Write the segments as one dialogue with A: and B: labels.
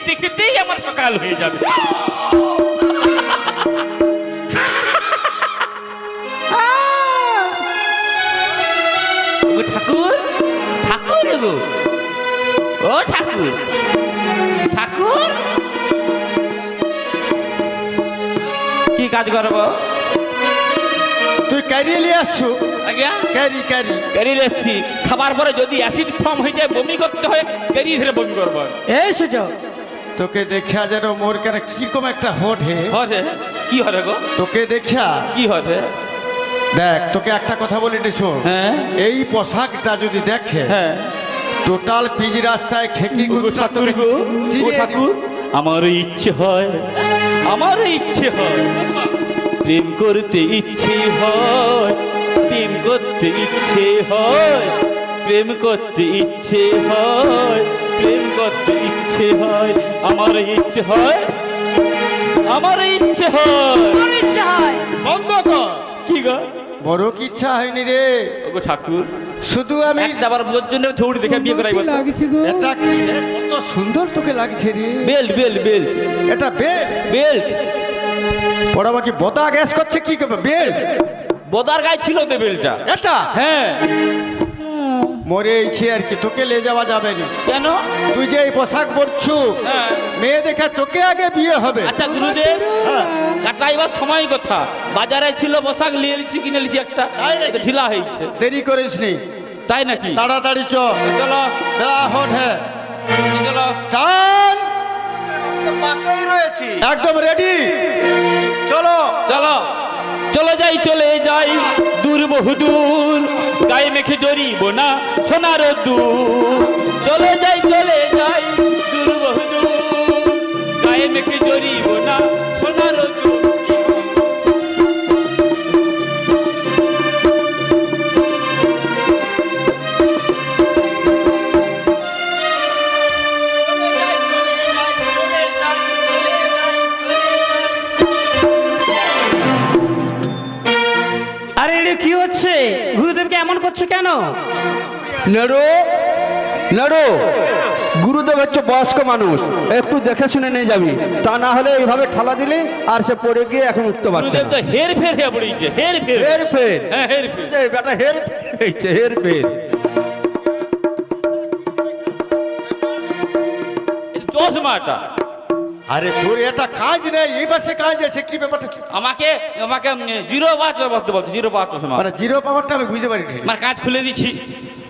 A: খেতে খেতেই আমার সকাল হয়ে যাবে। ঠাকুর ঠাকুর গো। ও ঠাকুর ঠাকুর। কি কাজ করব?
B: তুই ক্যারি নিয়ে আসছো?
A: আজ্ঞা?
B: Carry carry.
A: ক্যারির এসছি। খাবার পরে যদি অ্যাসিড ফর্ম হয়ে যায় বমি করতে হয় ক্যারি ধরে বমি করব।
C: এই সুযোগ।
B: তোকে দেখা যেন মোর কেন কীরকম একটা হোট হে।
A: হরে কি হরে গো?
B: তোকে দেখা
A: কি হরে
B: দেখ তোকে একটা কথা বলি শোন।
A: হ্যাঁ।
B: এই পোশাকটা যদি দেখে
A: হ্যাঁ।
B: টোটাল পিজ রাস্তায় খেকি
A: ঠাকুর আমার ইচ্ছে হয় আমার ইচ্ছে হয় প্রেম করতে ইচ্ছে হয় প্রেম করতে ইচ্ছে হয় প্রেম করতে ইচ্ছে হয় প্রেম করতে ইচ্ছে হয় আমার ইচ্ছে হয় আমার ইচ্ছে হয়।
C: ইচ্ছা হয়।
B: বন্ধ কর।
A: কি গো?
B: বড় কি ইচ্ছা হয়নি রে?
A: ওগো ঠাকুর
B: শুধু আমি
A: আবার মোর জন্য থৌড়ি দেখে বিয়ে করাই বলতো।
C: লাগছে গো।
B: এটা কি? কত সুন্দর তোকে লাগছে রে।
A: Belt belt belt.
B: এটা বেল
A: বেল্ট।
B: পড়া বাকি বোতা গ্যাস করছে? কি করবে? বেল
A: বোদার গায়ে ছিল তো বেল্টটা।
B: এটা?
A: হ্যাঁ।
B: মরে এইছি আর কি তোকে লে যাওয়া যাবে না।
A: কেন?
B: তুই যে এই পোশাক পরছু
A: হ্যাঁ।
B: মেয়ে দেখে তোকে আগে বিয়ে হবে।
A: আচ্ছা গুরুদেব
B: হ্যাঁ।
A: কাটাইবার সময় কথা। বাজারে ছিল পোশাক নিয়ে নিচ্ছি কিনে নিচ্ছি একটা।
B: তাই
A: ঢিলা হয়েছে।
B: দেরি করিস নি।
A: তাই নাকি?
B: তাড়াতাড়ি চ।
A: চলো।
B: বেলা হট হ্যাঁ
A: চলো।
B: চান।
D: পাশেই রয়েছি।
B: একদম রেডি। চলো।
A: চলো। চলে যাই চলে যাই। দূর বহুদূর গায়ে মেখে জড়িব না সোনার দূর চলে যাই চলে যাই, দূর বহুদূর গায়ে মেখে জড়িব না সোনার দূর
D: নেড়ো নেড়ো। গুরুদেব হচ্ছে বয়স্ক মানুষ একটু দেখে শুনে নিয়ে যাবি। তা না হলে এইভাবে ঠালা দিলে আর সে পড়ে গিয়ে এখন উঠতে পারছে
A: হের ফের হের ফের।
D: হের ফের।
A: হ্যাঁ হের ফের।
D: বেটা হের হের ফের।
A: চশমাটা।
B: আরে তোর এটা কাজ নেই এই পাশে কাজ আছে কি ব্যাপারটা?
A: আমাকে আমাকে জিরো পাওয়ার বলতে বলছে জিরো পাওয়ার চশমা
B: মানে জিরো পাওয়ারটা আমি বুঝতে পারি
A: আমার কাজ খুলে দিচ্ছি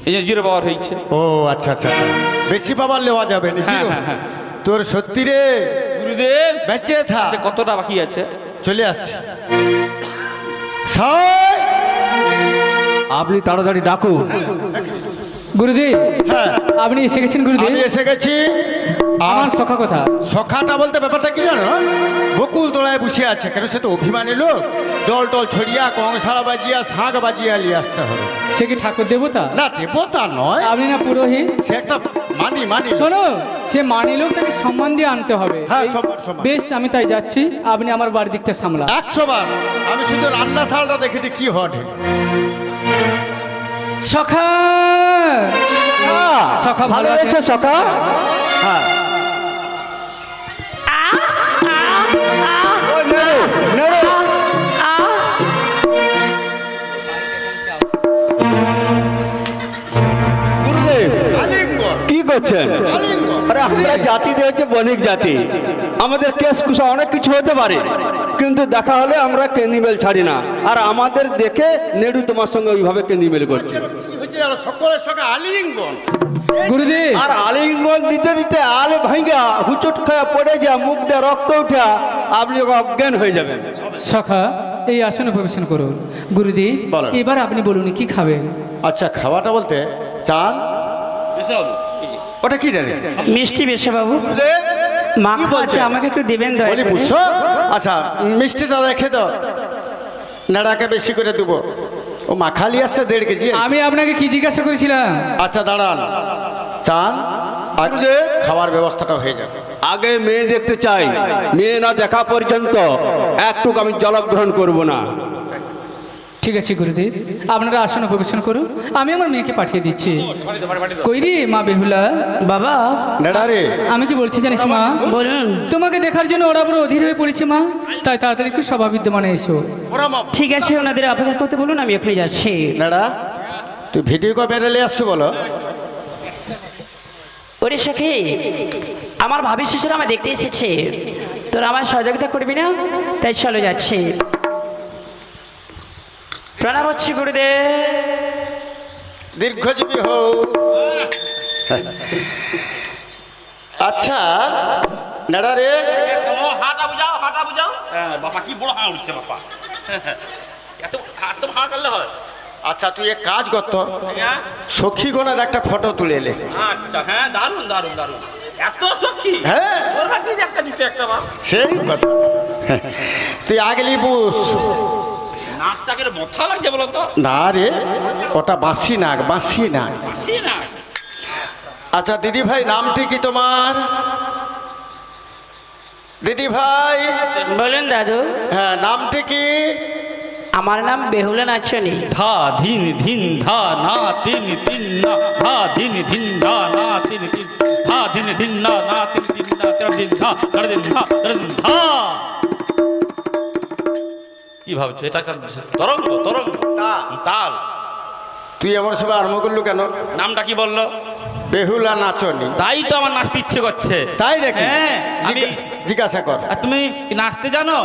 A: এই যে জিরো পাওয়ার হয়েছে।
B: ও আচ্ছা আচ্ছা আচ্ছা। বেশি পাওয়ার নেওয়া যাবে না
A: হ্যাঁ,
B: জিরো?
A: হ্যাঁ, হ্যাঁ।
B: তোর সত্যি রে?
A: গুরুদেব
B: বেঁচে থা
A: আচ্ছা, কতটা বাকি আছে?
B: চলে আসছি। সাই!
D: আপনি তাড়াতাড়ি ডাকুন।
C: গুরুদেব
B: হ্যাঁ।
C: আপনি এসে গেছেন গুরুদেব?
B: আমি এসে গেছি।
C: আমার সখা কথা।
B: সখাটা বলতে ব্যাপারটা কি জানো? বকুল তোলায় বসে আছে কেন সে তো অভিমানী লোক। জল টল ছড়িয়া কংসাড়া বাজিয়া শাঁখ বাজিয়া নিয়ে আসতে হবে।
C: সে কি ঠাকুর দেবতা?
B: না দেবতা নয়।
C: আপনি না পুরোহিত?
B: সে একটা মানি মানি
C: শোনো সে মানিলেও তাকে সম্মান দিয়ে আনতে হবে।
B: হ্যাঁ।
C: বেশ আমি তাই যাচ্ছি। আপনি আমার বাড়ির দিকটা সামলা।
B: একশো বার। আমি শুধু রান্না শালটা দেখেছি কি হটে।
C: সখা! সখা ভালো?
D: হয়েছে সকা হ্যাঁ। ও, নেড়ো, নেড়ো। গুরুদেব কি করছেন? আরে আমরা জাতি হচ্ছে বণিক জাতি। আমাদের কেস কুসা অনেক কিছু হতে পারে কিন্তু দেখা হলে আমরা কেন্দিমেল ছাড়ি না। আর আমাদের দেখে নেড়ু তোমার সঙ্গে ওইভাবে কেন্দিমেল করছে।
B: জানো সকলের সঙ্গে আলিঙ্গন।
C: গুরুদেব
D: আর আলিঙ্গন দিতে দিতে আল ভাঙ্গা হুচুট খায়া পড়ে যা মুখ দিয়ে রক্ত উঠা আপনি অজ্ঞান হয়ে যাবেন।
C: সখা এই আসনে প্রবেশন করুন।
B: বলেন।
C: এবার আপনি বলুন কি খাবেন?
B: আচ্ছা খাওয়াটা বলতে চান? ওটা কি রে
E: মিষ্টি বেশে বাবু। মাখা আছে আমাকে একটু দিবেন
B: আচ্ছা মিষ্টিটা রেখে দাও। নাড়াকে বেশি করে দেবো। ও মা খালি আসছে দেড় কেজি।
C: আমি আপনাকে কি জিজ্ঞাসা করেছিলাম?
B: আচ্ছা দাঁড়ান। চান? আর খাওয়ার ব্যবস্থাটা হয়ে যাবে।
D: আগে মেয়ে দেখতে চাই। মেয়ে না দেখা পর্যন্ত একটুকু আমি জলগ্রহণ করব না।
C: ঠিক আছে গুরুদেব। আপনারা আসন উপবেশন করুন। আমি আমার মেয়েকে পাঠিয়ে দিচ্ছি। কই রে মা বেহুলা?
E: বাবা।
B: রে।
C: আমি কি বলছি জানিস মা?
E: বলুন।
C: তোমাকে দেখার জন্য ওরা বড় অধীর হয়ে পড়েছে মা। তাই তাড়াতাড়ি একটু সভা বিদ্যমানে এসো।
E: ঠিক আছে ওনাদের অপেক্ষা করতে বলুন আমি এখনই যাচ্ছি।
B: নেড়া তুই ভিডিও কল বেরোলে আসছো বলো।
E: ওরে সখী আমার ভাবি শিশুরা আমার দেখতে এসেছে। তোরা আমার সহযোগিতা করবি না? তাই চলে যাচ্ছি। প্রণাম হচ্ছে গুরুদেব।
B: দীর্ঘজীবী হও আচ্ছা নেড়া রে।
A: হাঁটা বুঝাও হাঁটা বুঝাও। হ্যাঁ বাবা কি বড় হাঁ উঠছে বাবা এত এত হাঁ করলে হয়।
B: আচ্ছা তুই এক কাজ করত
A: হ্যাঁ
B: সখীগণের একটা ফটো তুলে এলে
A: আচ্ছা হ্যাঁ দারুণ দারুণ দারুণ। এত সখী?
B: হ্যাঁ।
A: ওর একটা দুটো একটা বা
B: সেই কথা। তুই আগলি বুস
A: নাকটাকে মথা লাগছে বলো তো।
B: না রে ওটা বাঁশি নাক বাঁশি নাক
A: সে না
B: আচ্ছা দিদি ভাই নামটি কি তোমার? দিদি ভাই
E: বলুন দাদু।
B: হ্যাঁ নামটি কি?
E: আমার নাম বেহুলা নাচনি।
A: ধা ধিন ধিন ধা না তিন তিন না। ধা ধিন ধিন ধা না তিন তিন। ধা ধিন ধিন না না তিন তিন না তেরো দিন ধা ধা ধা। কি ভাবছ? এটা তরঙ্গ তরঙ্গ। তাল।
B: তুই আমার সবাই আরম্ভ করল কেন?
A: নামটা কি বলল?
B: বেহুলা নাচনি।
A: তাই তো আমার নাচতে ইচ্ছে করছে।
B: তাই নাকি?
A: হ্যাঁ আমি
B: জিজ্ঞাসা কর।
A: আর তুমি কি নাচতে জানো?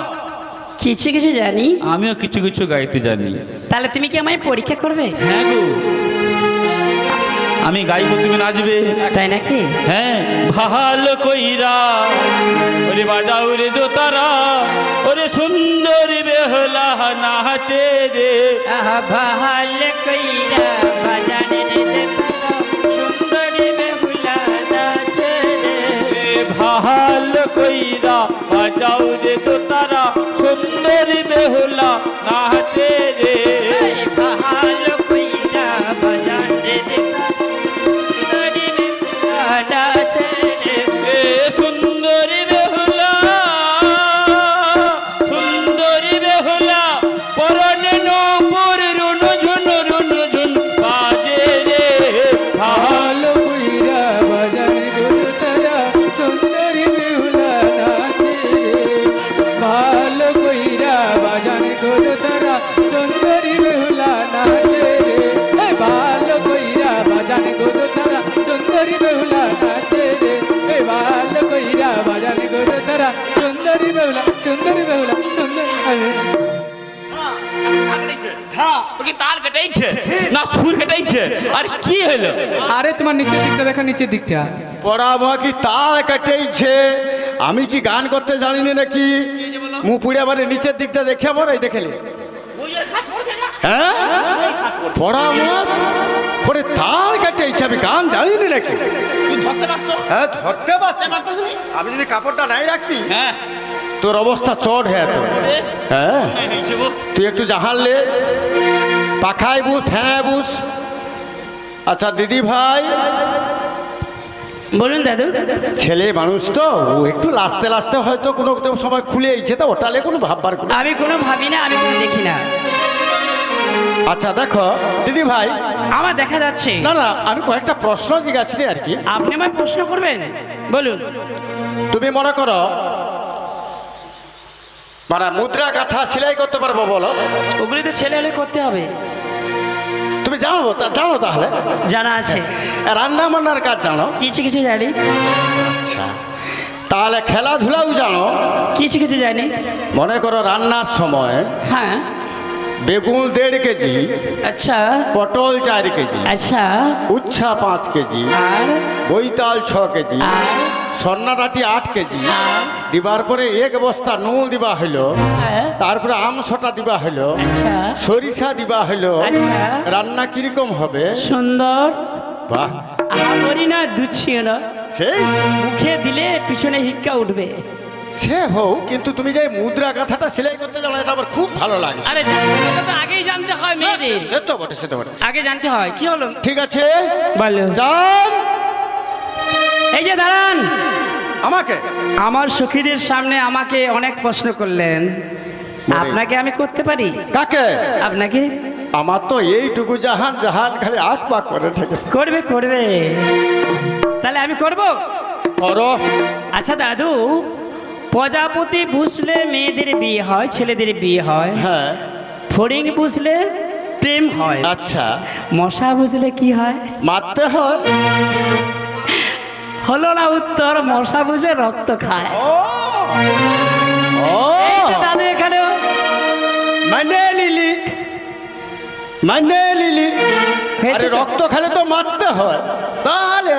E: কিছু কিছু জানি।
A: আমিও কিছু কিছু গাইতে জানি।
E: তাহলে তুমি কি আমায় পরীক্ষা করবে?
A: হ্যাঁ গো। আমি গাইবো তুমি নাচবে।
E: তাই নাকি?
A: হ্যাঁ ভালো কইরা। ওরে বাজাও রে দোতারা ওরে সুন্দরী বেহলা নাচে রে।
E: আহা ভালো কইরা বাজানে রে সুন্দরী বেহুলা নাচে রে।
A: ভালো কইরা বাজাও রে দোতারা সুন্দরী বেহলা নাচে রে। কেটেইছে না সুর কেটেইছে আর কি হলো
C: আরে তোমার নিচের দিকটা দেখা নিচের দিকটা।
B: পড়া কি তার কাটেইছে? আমি কি গান করতে জানি না নাকি? মুখ পুড়ে আমার নিচের দিকটা দেখে আমার এই দেখেলে হ্যাঁ? পড়া মাস পরে তার কাটেইছে আমি গান জানি না নাকি হ্যাঁ ধরতে পারতে আমি যদি কাপড়টা নাই রাখতি
A: হ্যাঁ।
B: তোর অবস্থা চট হ্যাঁ তো হ্যাঁ? তুই একটু জাহানলে পাখায় বুস ফ্যানায় বুস। আচ্ছা দিদি ভাই।
E: বলুন দাদু।
B: ছেলে মানুষ তো ও একটু লাস্তে লাস্তে হয়তো কোনো সময় খুলে এইছে তো ওটালে কোনো ভাববার
E: আমি কোনো ভাবি না আমি কোনো দেখি না।
B: আচ্ছা দেখো দিদি ভাই।
E: আমার দেখা যাচ্ছে।
B: না না আমি কয়েকটা প্রশ্ন জিজ্ঞাসি আর কি।
E: আপনি আমায় প্রশ্ন করবেন? বলুন।
B: তুমি মনে করো মানে মুদ্রা কাঁথা সেলাই করতে পারব বলো?
E: ওগুলি তো ছেলে হলে করতে হবে।
B: তুমি জানো তা জানো তাহলে?
E: জানা আছে।
B: রান্না বান্নার কাজ জানো?
E: কিছু কিছু জানি।
B: আচ্ছা তাহলে খেলাধুলাও জানো?
E: কিছু কিছু জানি।
B: মনে করো রান্নার সময়
E: হ্যাঁ।
B: বেগুন দেড় কেজি
E: আচ্ছা।
B: পটল চার কেজি
E: আচ্ছা।
B: উচ্ছা পাঁচ কেজি
E: আর?
B: বৈতাল ছ কেজি
E: আর?
B: সন্নাটাটি আট কেজি। দিবার পরে এক বস্তা নুন দিবা হইল।
E: হ্যাঁ।
B: তারপরে আম ছটা দিবা হইল।
E: আচ্ছা।
B: সরিষা দিবা হইল।
E: আচ্ছা।
B: রান্না কীরকম হবে?
E: সুন্দর।
B: বাহ।
E: না দুচ্ছিও না
B: সেই
E: মুখে দিলে পিছনে হিক্কা উঠবে।
B: সে হোক কিন্তু তুমি যে মুদ্রা কাঁথাটা সেলাই করতে জানো এটা আমার খুব ভালো লাগে।
E: আরে তো আগেই জানতে হয় মেয়েদের।
B: সে তো বটে সে তো বটে।
E: আগে জানতে হয় কি হলো?
B: ঠিক আছে?
E: বলো।
B: যান।
E: এই যে দাঁড়ান।
B: আমাকে?
E: আমার সখীদের সামনে আমাকে অনেক প্রশ্ন করলেন। আপনাকে আমি করতে পারি?
B: কাকে?
E: আপনাকে?
B: আমার তো এইটুকু জাহান জাহান খালি আখ পাক করে থাকে।
E: করবে করবে। তাহলে আমি করব?
B: করো।
E: আচ্ছা দাদু প্রজাপতি বুঝলে মেয়েদের বিয়ে হয় ছেলেদের বিয়ে হয়।
B: হ্যাঁ।
E: ফড়িং বুঝলে প্রেম হয়।
B: আচ্ছা।
E: মশা বুঝলে কি হয়?
B: মারতে হয়।
E: হলো না উত্তর মশা বুঝলে রক্ত খায়। দাদু এখানে
B: মানে লিলি। মানে লিলি। আরে
E: তো?
B: রক্ত খেলে তো মারতে হয়। তাহলে।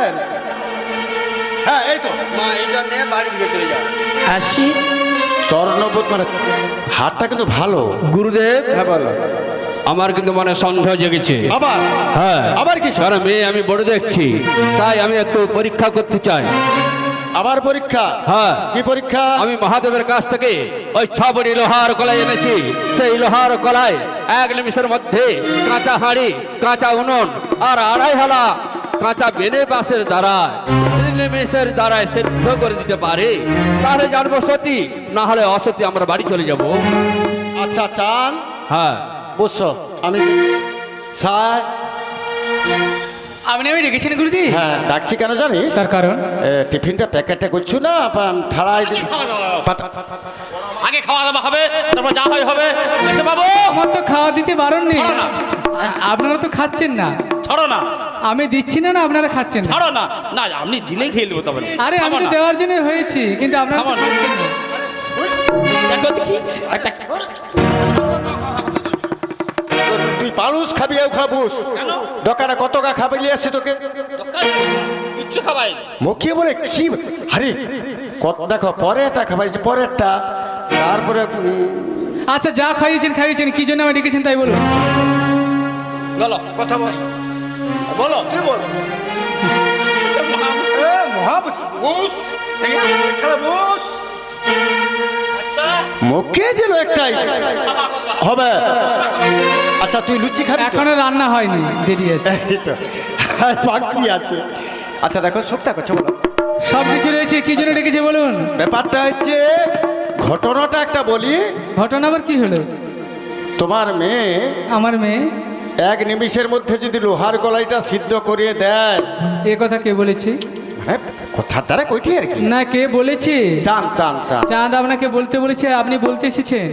B: হ্যাঁ এই তো।
E: আসি
B: স্বর্ণবোধ মানে হাতটা কিন্তু ভালো।
D: গুরুদেব।
B: হ্যাঁ বলো।
D: আমার কিন্তু মনে সন্দেহ জেগেছে।
B: আবার?
D: হ্যাঁ।
B: আবার কি
D: কারণ মেয়ে আমি বড় দেখছি। তাই আমি একটু পরীক্ষা করতে চাই।
B: আবার পরীক্ষা?
D: হ্যাঁ।
B: কি পরীক্ষা?
D: আমি মহাদেবের কাছ থেকে ওই ছবড়ি লোহার কলাই এনেছি। সেই লোহার কলায় এক নিমিষের মধ্যে কাঁচা হাঁড়ি কাঁচা উনুন আর আড়াই হালা কাঁচা বেনে বাঁশের দ্বারায় নিমিষের দ্বারায় সেদ্ধ করে দিতে পারে। তাহলে জানব সতী না হলে অসতী আমরা বাড়ি চলে যাব।
B: আচ্ছা চান।
D: হ্যাঁ।
B: বুঝছ? আমি সাই
C: আপনি আমি ডেকেছেন গুরুদি
B: হ্যাঁ ডাকছি কেন জানিস?
C: তার কারণ?
B: টিফিনটা প্যাকেটে করছ না থালায় দি-
A: আগে খাওয়া দাওয়া হবে। তারপর যা হয় হবে। এসে বাবু।
C: আমার তো খাওয়া দিতে বারণ নেই। আপনারা তো খাচ্ছেন না।
A: ছাড়ো না।
C: আমি দিচ্ছি না না আপনারা খাচ্ছেন না?
A: ছাড়ো না। না আপনি দিলেই খেয়ে নেব তবে
C: আরে আমি তো দেওয়ার জন্য হয়েছি কিন্তু আপনারা।
A: একটা
B: পালুস খাবি এও খাবুস?
A: কেন?
B: দোকানে কত গা খাবি নিয়ে আসছি তোকে?
A: কিচ্ছু খাবাই
B: মুখিয়ে বলে কি? আরে কত দেখো পরেরটা খাবাইছি পরেরটা তারপরে
C: আচ্ছা যা খাইয়েছেন খাইয়েছেন কি জন্য আমি ডেকেছেন তাই বলুন
A: বলো
B: কথা বল।
A: বলো।
B: তুই বল। এ, মহাবুস বুস। এখানে বুস। মুখে যেন একটাই হবে। আচ্ছা তুই লুচি খাবি তো?
C: এখনও রান্না হয়নি দেরি আছে।
B: বাকি আছে। আচ্ছা দেখো সবটা কথা বলো।
C: সব কিছু রয়েছে কি জন্য ডেকেছে বলুন?
B: ব্যাপারটা হচ্ছে ঘটনাটা একটা বলি।
C: ঘটনা আবার কি হলো?
B: তোমার মেয়ে
C: আমার মেয়ে?
B: এক নিমিষের মধ্যে যদি লোহার কলাইটা সিদ্ধ করিয়ে দেয়।
C: এ কথা কে বলেছে?
B: মানে কথার দ্বারা কইটি আর কি?
C: না কে বলেছে?
B: চান চান চান
C: চাঁদ আপনাকে বলতে বলেছে আপনি বলতে এসেছেন।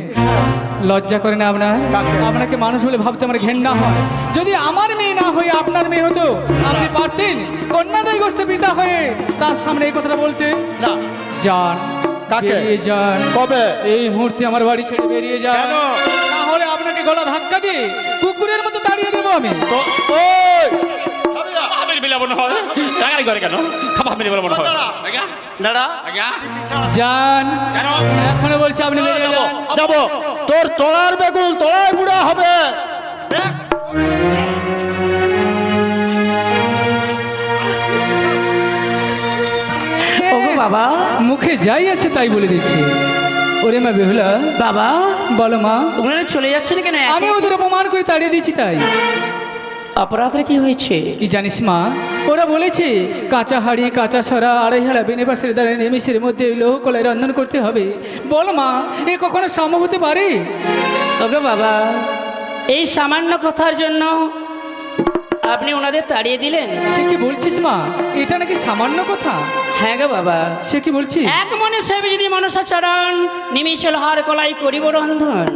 C: লজ্জা করে না আপনার? আপনাকে মানুষ বলে ভাবতে আমার ঘেন্না হয়। যদি আমার মেয়ে না হয়ে আপনার মেয়ে হতো আপনি পারতেন কন্যাদায়ী গোষ্ঠ পিতা হয়ে তার সামনে এই কথাটা বলতে?
B: না।
C: যান।
B: কাকে?
C: বেরিয়ে যান।
B: কবে?
C: এই মুহূর্তে আমার বাড়ি ছেড়ে বেরিয়ে যান।
B: কেন?
C: না হলে আপনাকে গলা ধাক্কা দিয়ে কুকুরের মতো তাড়িয়ে দেবো আমি।
B: তো- ওই
A: খাবার বেলা হয়। টাকারি করে কেন? খাবার বেলা হয়।
B: দাঁড়া।
C: যান এখনও বলছে আপনি বেরিয়ে যান।
B: যাব। তোর তোলার বেগুন তোলায় বুড়া হবে।
E: ওগো বাবা।
C: মুখে যাই আছে তাই বলে দিচ্ছে। ওরে মা বেহুলা।
E: বাবা।
C: বলো মা।
E: ওনারা চলে যাচ্ছেন কেন?
C: আমি ওদের অপমান করে তাড়িয়ে দিয়েছি তাই।
E: অপরাধটা কি হয়েছে?
C: কি জানিস মা? ওরা বলেছে কাঁচা হাড়ি কাঁচা সরা আড়াই হাড়া বেনে পাশের দ্বারা নিমিষের মধ্যে ওই লৌহ কলায় রন্ধন করতে হবে। বল মা এ কখনো সম্ভব হতে পারে?
E: তবে বাবা এই সামান্য কথার জন্য আপনি ওনাদের তাড়িয়ে দিলেন?
C: সে কি বলছিস মা? এটা নাকি সামান্য কথা?
E: হ্যাঁ গো বাবা।
C: সে কি বলছিস?
E: এক মনে সেবে যদি মনসাচরণ নিমিষের হার কলাই করিব রন্ধন।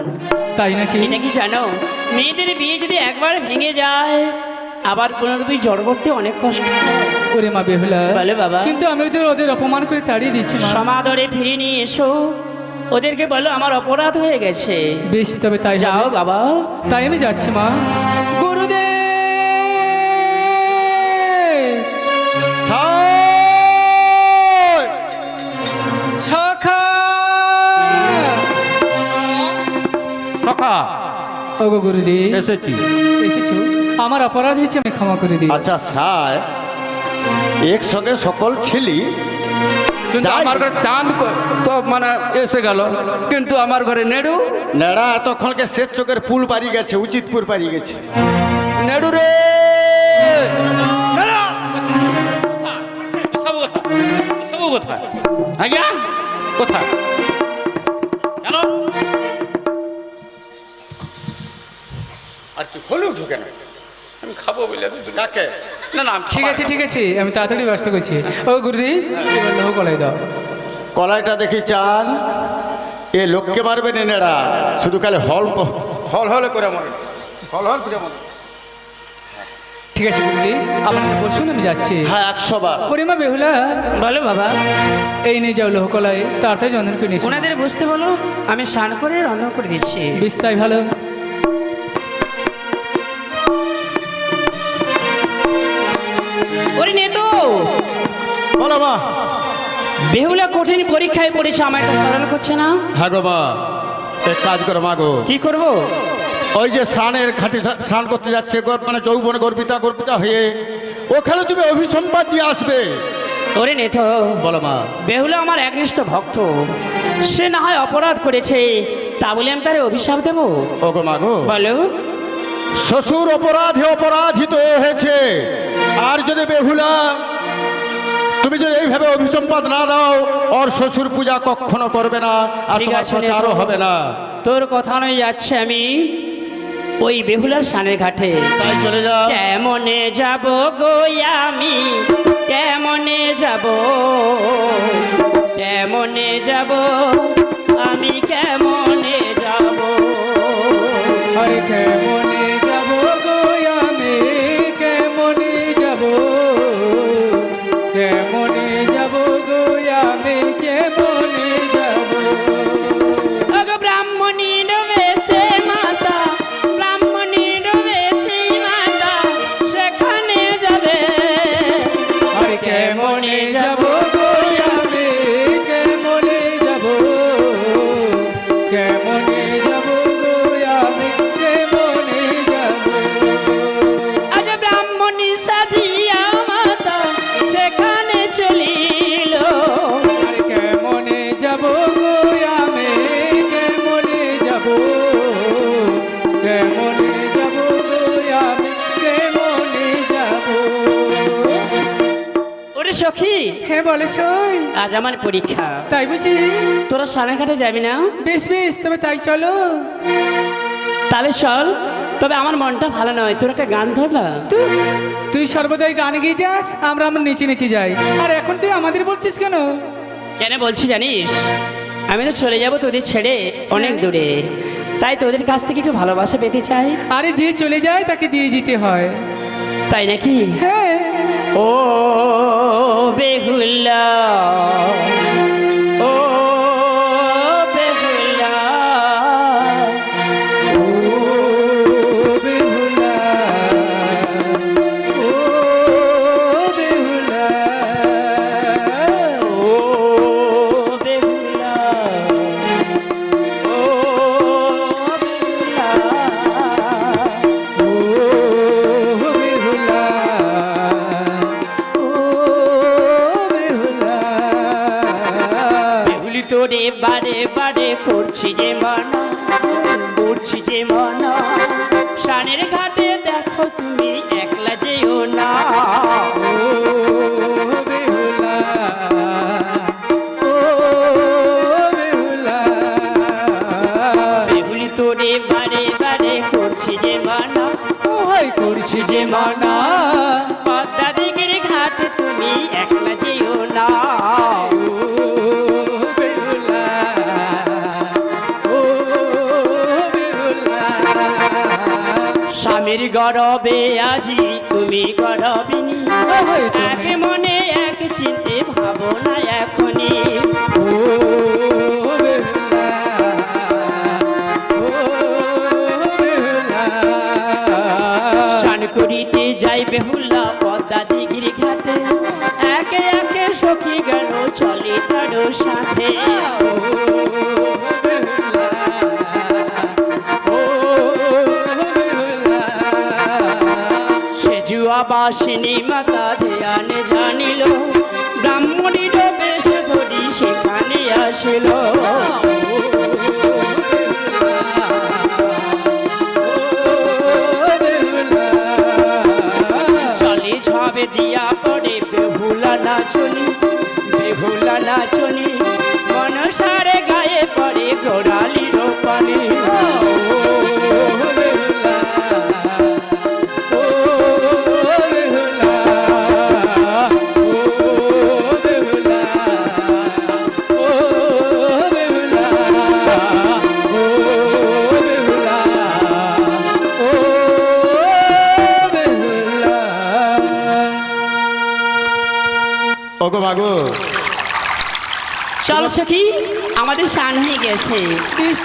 C: তাই নাকি?
E: এটা কি জানো? মেয়েদের বিয়ে যদি একবার ভেঙে যায় আবার পুনরুদ্ধার জড় করতে অনেক কষ্ট।
C: করে মা বেহুলা
E: বলে বাবা।
C: কিন্তু আমি ওদের ওদের অপমান করে তাড়িয়ে দিচ্ছি মা।
E: সমাদরে ফিরে নিয়ে এসো। ওদেরকে বলো আমার অপরাধ হয়ে গেছে।
C: বেশ তবে তাই
E: যাও বাবা।
C: তাই আমি যাচ্ছি মা। গুরুদেব! সখা ওগো গুরুদেব
D: এসেছি।
C: এসেছ? আমার অপরাধ হয়েছে আমি ক্ষমা করে দিই।
B: আচ্ছা সাই একসঙ্গে সকল ছিলি।
D: কিন্তু। আমার ঘরে চাঁদ তো মানে এসে গেল। কিন্তু আমার ঘরে নেড়ু।
B: নেড়া এতক্ষণকে শেষ চোখের পুল পারি গেছে উচিতপুর পারি গেছে।
D: নেড়ু রে!
A: সব কথা খাব বলে না না
C: ঠিক আছে ঠিক আছে আমি তাড়াতাড়ি ব্যস্ত করছি। ও গুরুদি লোহ কলাই দাও।
B: কলাইটা দেখি চান। এ লোককে মারবে নেনেরা শুধু খালি হল প- হল করে মরে। হল হল করে মরে।
C: ঠিক আছে গুরুদি আপনাকে বসুন আমি যাচ্ছি।
B: হ্যাঁ একশো বার।
C: ওরে মা বেহুলা।
E: বলো বাবা।
C: এই নিয়ে যাও লোহ কলাই তাড়াতাড়ি চন্দন করে নিয়ে এসো।
E: ওনাদের বুঝতে বলো আমি স্নান করে রন্ধন করে দিচ্ছি।
C: বেশ তাই ভালো।
B: মা
E: বেহুলা কঠিন পরীক্ষায় পড়েছে আমার একটা স্মরণ করছে না।
B: হ্যাঁ গো মা এক কাজ করো মা গো।
E: কি করব?
B: ওই যে স্নানের ঘাটে স্নান করতে যাচ্ছে গর- মানে যৌবনে গর্বিতা গর্বিতা হয়ে ওখানে তুমি অভিসম্পাদ দিয়ে আসবে।
E: ওরে নেতো
B: বলো মা।
E: বেহুলা আমার একনিষ্ঠ ভক্ত। সে না হয় অপরাধ করেছে তা বলে আমি তারে অভিশাপ দেবো?
B: ও গো মা গো।
E: বলো।
B: শ্বশুর অপরাধে অপরাধিত হয়েছে। আর যদি বেহুলা তুমি যদি এইভাবে অভিসম্পাদ না দাও ওর শ্বশুর পূজা কখনো করবে না আর তোমার প্রচারও হবে না।
E: তোর কথা নয় যাচ্ছে আমি ওই বেহুলার সানের ঘাটে।
B: তাই চলে যাও।
E: কেমনে যাব গো আমি? কেমনে যাব? কেমনে যাব? আমি কেমনে যাব?
C: আরে কেমনে বলে সই
E: আজ আমার পরীক্ষা।
C: তাই বুঝি?
E: তোরা সারাঘাটে যাবি না?
C: বেশ বেশ তবে তাই চলো।
E: তাহলে চল তবে আমার মনটা ভালো নয় তোর একটা গান ধর না
C: তুই তুই সর্বদাই গান গিয়ে যাস আমরা আমরা নিচে নিচে যাই। আর এখন তুই আমাদের বলছিস কেন?
E: কেন বলছি জানিস? আমি তো চলে যাব তোদের ছেড়ে অনেক দূরে। তাই তোদের কাছ থেকে একটু ভালোবাসা পেতে চাই।
C: আরে যে চলে যায় তাকে দিয়ে দিতে হয়।
E: তাই নাকি?
C: হ্যাঁ।
E: ও বেহুল্লা। তোরে বারে বারে করছি যে মানা, করছি যে মানা। সানের ঘাটে দেখো তুমি একলা যেও না। তোরে বারে বারে করছি যে মানা
C: করছি যে মানা।
E: স্বামীর গরবে আজি, তুমি গরবিনী। এক মনে, এক চিন্তে, ভাবনা
C: ও
E: স্নান করিতে যাই বেহুলা পদ্মা দিঘির ঘাটে। একে একে সখী গেল চলে তার সাথে। বাসিনী মাতা ধ্যান জানিল। ব্রাহ্মণীর বেশ ধরি সেখানে আসিল।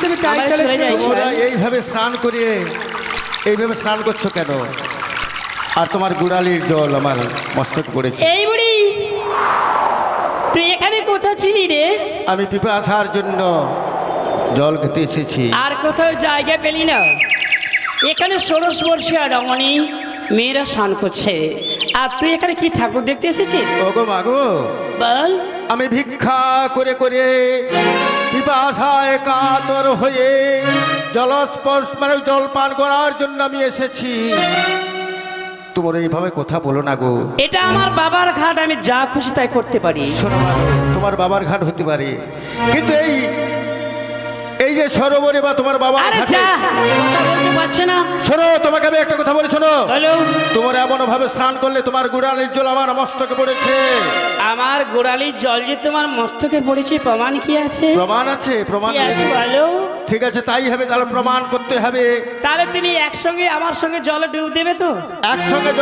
C: তুমি তাই চলে
E: যাই।
B: তোমরা এইভাবে স্নান করিয়ে এইভাবে স্নান করছ কেন? আর তোমার গুড়ালির জল আমার মস্তক পড়েছে।
E: এই বুড়ি তুই এখানে কোথাও ছিলি রে?
B: আমি পিপাসার জন্য জল খেতে এসেছি।
E: আর কোথাও জায়গা পেলি না। এখানে ষোড়শ বর্ষিয়া রমণী মেয়েরা স্নান করছে। আর তুই এখানে কি ঠাকুর দেখতে এসেছিস?
B: ওগো মাগো
E: বল।
B: আমি ভিক্ষা করে করে পিপাসায় কাতর হয়ে জলস্পর্শ মানে জল পান করার জন্য আমি এসেছি। তোমার এইভাবে কথা বলো না গো।
E: এটা আমার বাবার ঘাট আমি যা খুশি তাই করতে পারি।
B: শোনো মা গো, তোমার বাবার ঘাট হতে পারে। কিন্তু এই এই যে সরোবরে বা তোমার বাবার
E: আরে
B: ঘাটে
E: যা! পারছে না।
B: শোনো তোমাকে আমি একটা কথা বলি শোনো। তোমার এমন ভাবে স্নান করলে তোমার গোড়ালির জল আমার মস্তকে পড়েছে।
E: আমার গোড়ালির জল যে তোমার মস্তকে পড়েছে প্রমাণ কি আছে?
B: প্রমাণ আছে প্রমাণ
E: আছে
B: আছে।
E: বলো।
B: ঠিক আছে তাই হবে তাহলে প্রমাণ করতে হবে।
E: তাহলে তুমি একসঙ্গে আমার সঙ্গে জলে ডুব দেবে তো?
B: একসঙ্গে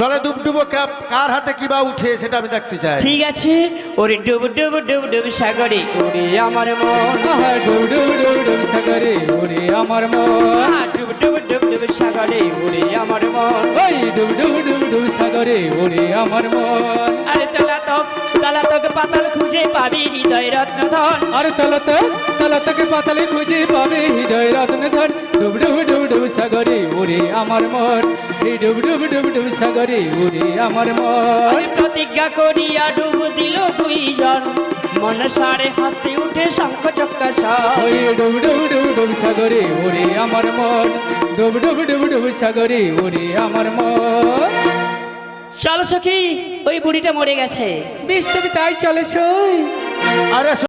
B: জলে ডুব ডুবো কাপ কার হাতে কিবা উঠে সেটা আমি দেখতে চাই।
E: ঠিক আছে ওরে ডুব ডুব ডুব ডুব সাগরে। ওরে আমার মন
C: আহা ডুব ডুব ডুব ডুব সাগরে। ওরে আমার মন
E: আহা, ডুব ডুব ডুব ডুব সাগরে। ওরে আমার মন
C: ওই ডুব ডুব ডুব ডুব সাগরে। ওরে আমার মন।
E: আরে তোলা তো তোলা তোকে পাতাল খুঁজে পাবি হৃদয় রত্ন ধন
C: আর তলত তলতকে পাতালে খুঁজে পাবে হৃদয় রত্ন ধন ডুব ডুব ডুব ডুব সাগরে ওরে আমার মন। এই ডুব ডুব ডুব ডুব সাগরে ওরে আমার মন।
E: প্রতিজ্ঞা করিয়া ডুব দিল দুইজন। মন সাড়ে হাতে উঠে শঙ্খ চক্কা
C: ওই ডুব ডুব ডুব ডুব সাগরে ওরে আমার মন। ডুব ডুব ডুব ডুব সাগরে ওরে আমার মন।
E: চলো সখী ওই বুড়িটা মরে গেছে।
C: বেশ তুমি তাই চলো সই।
B: আরে